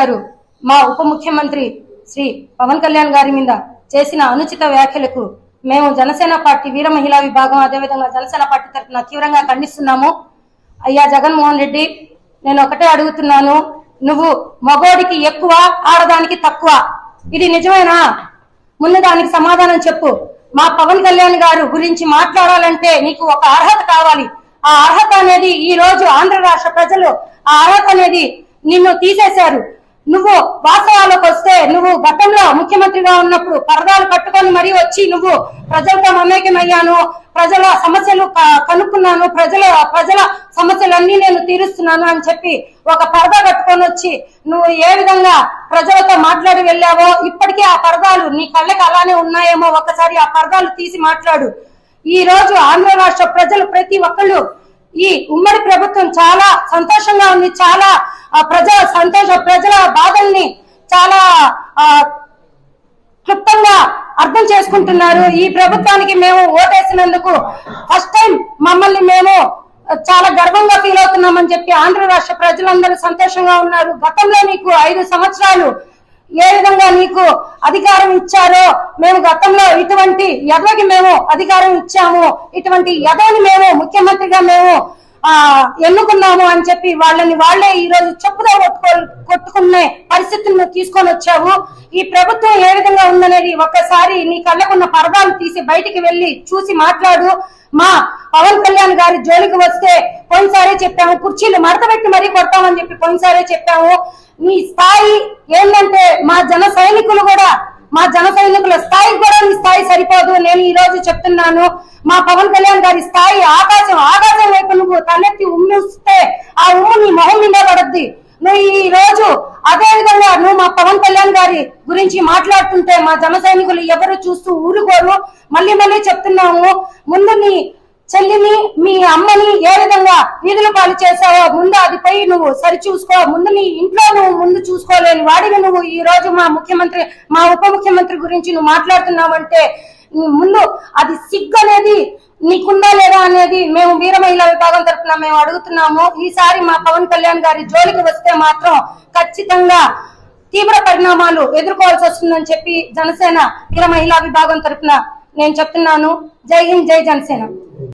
గారు మా ఉప ముఖ్యమంత్రి శ్రీ పవన్ కళ్యాణ్ గారి మీద చేసిన అనుచిత వ్యాఖ్యలకు మేము జనసేన పార్టీ వీర మహిళా విభాగం అదేవిధంగా జనసేన పార్టీ తరఫున తీవ్రంగా ఖండిస్తున్నాము. అయ్యా జగన్మోహన్ రెడ్డి నేను ఒకటే అడుగుతున్నాను. నువ్వు మగోడికి ఎక్కువ ఆడదానికి తక్కువ. ఇది నిజమేనా? ముందు దానికి సమాధానం చెప్పు. మా పవన్ కళ్యాణ్ గారు గురించి మాట్లాడాలంటే నీకు ఒక అర్హత కావాలి. ఆ అర్హత అనేది ఈ రోజు ఆంధ్ర రాష్ట్ర ప్రజలు ఆ అర్హత అనేది నిన్ను తీసేశారు. నువ్వు వాస్తవాలకు వస్తే నువ్వు గతంలో ముఖ్యమంత్రిగా ఉన్నప్పుడు పరదాలు కట్టుకొని మరీ వచ్చి నువ్వు ప్రజలతో మమేకమయ్యాను ప్రజల సమస్యలు కనుక్కున్నాను ప్రజల ప్రజల సమస్యలన్నీ నేను తీరుస్తున్నాను అని చెప్పి ఒక పరదా కట్టుకొని వచ్చి నువ్వు ఏ విధంగా ప్రజలతో మాట్లాడి వెళ్ళావో ఇప్పటికీ ఆ పరదాలు నీ కళ్ళకి అలానే ఉన్నాయేమో ఒకసారి ఆ పరదాలు తీసి మాట్లాడు. ఈ రోజు ఆంధ్ర రాష్ట్ర ప్రజలు ప్రతి ఒక్కళ్ళు ఈ ఉమ్మడి ప్రభుత్వం చాలా సంతోషంగా ఉంది చాలా ప్రజల సంతోష ప్రజల బాధల్ని చాలా క్లుప్తంగా అర్థం చేసుకుంటున్నారు. ఈ ప్రభుత్వానికి మేము ఓటేసినందుకు ఫస్ట్ టైం మమ్మల్ని మేము చాలా గర్వంగా ఫీల్ అవుతున్నామని చెప్పి ఆంధ్ర రాష్ట్ర ప్రజలందరూ సంతోషంగా ఉన్నారు. గతంలో నీకు ఐదు సంవత్సరాలు ఏ విధంగా నీకు అధికారం ఇచ్చారో మేము గతంలో ఇటువంటి ఎదవకి మేము అధికారం ఇచ్చాము. ఇటువంటి ఎదవని మేము ముఖ్యమంత్రిగా మేము ఆ ఎన్నుకున్నాము అని చెప్పి వాళ్ళని వాళ్ళే ఈ రోజు చెప్పుదో కొట్టుకో కొట్టుకునే పరిస్థితులను తీసుకొని వచ్చావు. ఈ ప్రభుత్వం ఏ విధంగా ఉందనేది ఒక్కసారి నీ కళ్ళకున్న పరదాలు తీసి బయటికి వెళ్ళి చూసి మాట్లాడు. మా పవన్ కళ్యాణ్ గారి జోలికి వస్తే పోయినసారే చెప్పాము. కుర్చీలు మడతపెట్టి మరీ కొడతామని చెప్పి పోయినసారే చెప్పాము. నీ స్థాయి ఏంటంటే మా జన సైనికులు కూడా మా జన సైనికుల స్థాయికి కూడా నీ స్థాయి సరిపోదు. నేను ఈ రోజు చెప్తున్నాను. మా పవన్ కళ్యాణ్ గారి స్థాయి ఆకాశం ఆకాశం నువ్వు తలెత్తి ఉమ్మిస్తే ఆ ఉమ్ము నీ మొహం మీద పడద్ది నువ్వు ఈ రోజు అదే విధంగా నువ్వు మా పవన్ కళ్యాణ్ గారి గురించి మాట్లాడుతుంటే మా జన సైనికులు ఎవరు చూస్తూ ఊరుకోరు. మళ్ళీ మళ్ళీ చెప్తున్నాము ముందు నీ చెల్లిని మీ అమ్మని ఏ విధంగా వీధుల పాలు చేసావో ముందు అది పోయి నువ్వు సరి చూసుకో ముందు నీ ఇంట్లో నువ్వు ముందు చూసుకోలేని వాడిని నువ్వు. ఈ రోజు మా ముఖ్యమంత్రి మా ఉప ముఖ్యమంత్రి గురించి నువ్వు మాట్లాడుతున్నావంటే ముందు అది సిగ్గు అనేది నీకుందా లేదా అనేది మేము వీర మహిళా విభాగం తరఫున మేము అడుగుతున్నాము. ఈసారి మా పవన్ కళ్యాణ్ గారి జోలికి వస్తే మాత్రం ఖచ్చితంగా తీవ్ర పరిణామాలు ఎదుర్కోవాల్సి వస్తుందని చెప్పి జనసేన వీర మహిళా విభాగం తరఫున నేను చెప్తున్నాను. జై హింద్ జై జనసేన.